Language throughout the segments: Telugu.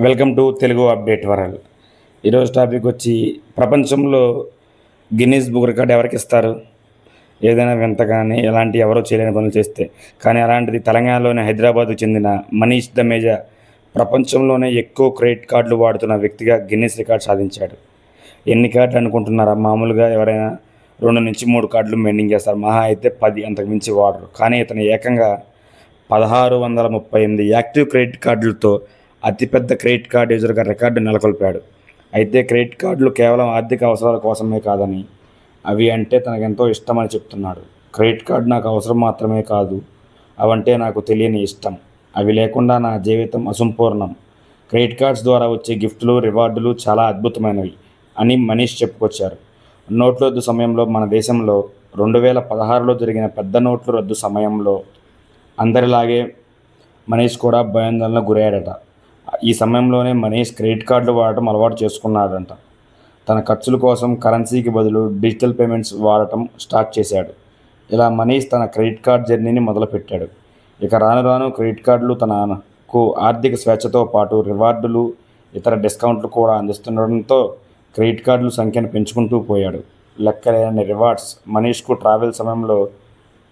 Welcome to Telugu update world. ఈరోజు టాపిక్ వచ్చి ప్రపంచంలో గిన్నీస్ బుక్ రికార్డ్ ఎవరికి ఇస్తారు? ఏదైనా వింత కానీ ఎలాంటి ఎవరో చేయలేని పనులు చేస్తే. కానీ అలాంటిది తెలంగాణలోని హైదరాబాద్కు చెందిన మనీష్ దమేజా ప్రపంచంలోనే ఎక్కువ క్రెడిట్ కార్డులు వాడుతున్న వ్యక్తిగా గిన్నీస్ రికార్డ్ సాధించాడు. ఎన్ని కార్డులు అనుకుంటున్నారా? మామూలుగా ఎవరైనా రెండు నుంచి మూడు కార్డులు మెయింటైన్ చేస్తారు. మహా అయితే పది అంతకు మించి వాడరు. కానీ ఇతను ఏకంగా పదహారు వందల ముప్పై ఎనిమిది యాక్టివ్ క్రెడిట్ కార్డులతో అతిపెద్ద క్రెడిట్ కార్డు యూజర్గా రికార్డు నెలకొల్పాడు. అయితే క్రెడిట్ కార్డులు కేవలం ఆర్థిక అవసరాల కోసమే కాదని అవి అంటే తనకెంతో ఇష్టమని చెప్తున్నాడు. క్రెడిట్ కార్డు నాకు అవసరం మాత్రమే కాదు అవంటే నాకు తెలియని ఇష్టం. అవి లేకుండా నా జీవితం అసంపూర్ణం. క్రెడిట్ కార్డ్స్ ద్వారా వచ్చే గిఫ్ట్లు రివార్డులు చాలా అద్భుతమైనవి అని మనీష్ చెప్పుకొచ్చారు. నోట్ల రద్దు సమయంలో మన దేశంలో రెండు వేల పదహారులో జరిగిన పెద్ద నోట్ల రద్దు సమయంలో అందరిలాగే మనీష్ కూడా భయాందోళనకు గురయ్యాడట. ఈ సమయంలోనే మనీష్ క్రెడిట్ కార్డులు వాడటం అలవాటు చేసుకున్నాడంట. తన ఖర్చుల కోసం కరెన్సీకి బదులు డిజిటల్ పేమెంట్స్ వాడటం స్టార్ట్ చేశాడు. ఇలా మనీష్ తన క్రెడిట్ కార్డ్ జర్నీని మొదలుపెట్టాడు. ఇక రాను రాను క్రెడిట్ కార్డులు తనకు ఆర్థిక స్వేచ్ఛతో పాటు రివార్డులు ఇతర డిస్కౌంట్లు కూడా అందిస్తుండడంతో క్రెడిట్ కార్డుల సంఖ్యను పెంచుకుంటూ పోయాడు. లెక్కలేని రివార్డ్స్ మనీష్కు ట్రావెల్ సమయంలో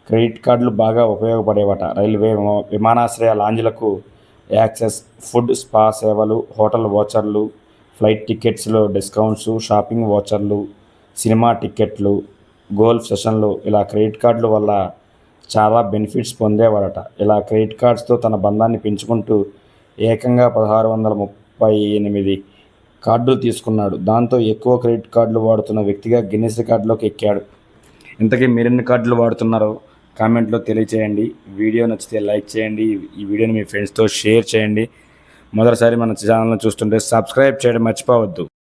క్రెడిట్ కార్డులు బాగా ఉపయోగపడేవట. రైల్వే విమానాశ్రయ లాంజ్లకు యాక్సెస్ ఫుడ్ స్పా సేవలు హోటల్ వాచర్లు ఫ్లైట్ టికెట్స్లో డిస్కౌంట్స్ షాపింగ్ వాచర్లు సినిమా టికెట్లు గోల్ఫ్ సెషన్లు ఇలా క్రెడిట్ కార్డుల వల్ల చాలా బెనిఫిట్స్ పొందేవాడట ఇలా క్రెడిట్ కార్డ్స్తో తన బంధాన్ని పెంచుకుంటూ ఏకంగా పదహారు వందల ముప్పై ఎనిమిది కార్డులు తీసుకున్నాడు. దాంతో ఎక్కువ క్రెడిట్ కార్డులు వాడుతున్న వ్యక్తిగా గిన్నెస్ రికార్డులోకి ఎక్కాడు. ఇంతకీ మీరెన్ని కార్డులు వాడుతున్నారో? కామెంట్లో తెలియచేయండి. వీడియో నచ్చితే లైక్ చేయండి. ఈ వీడియోని మీ ఫ్రెండ్స్తో షేర్ చేయండి. మొదటిసారి మన ఛానల్ని చూస్తుంటే సబ్స్క్రైబ్ చేయడం మర్చిపోవద్దు.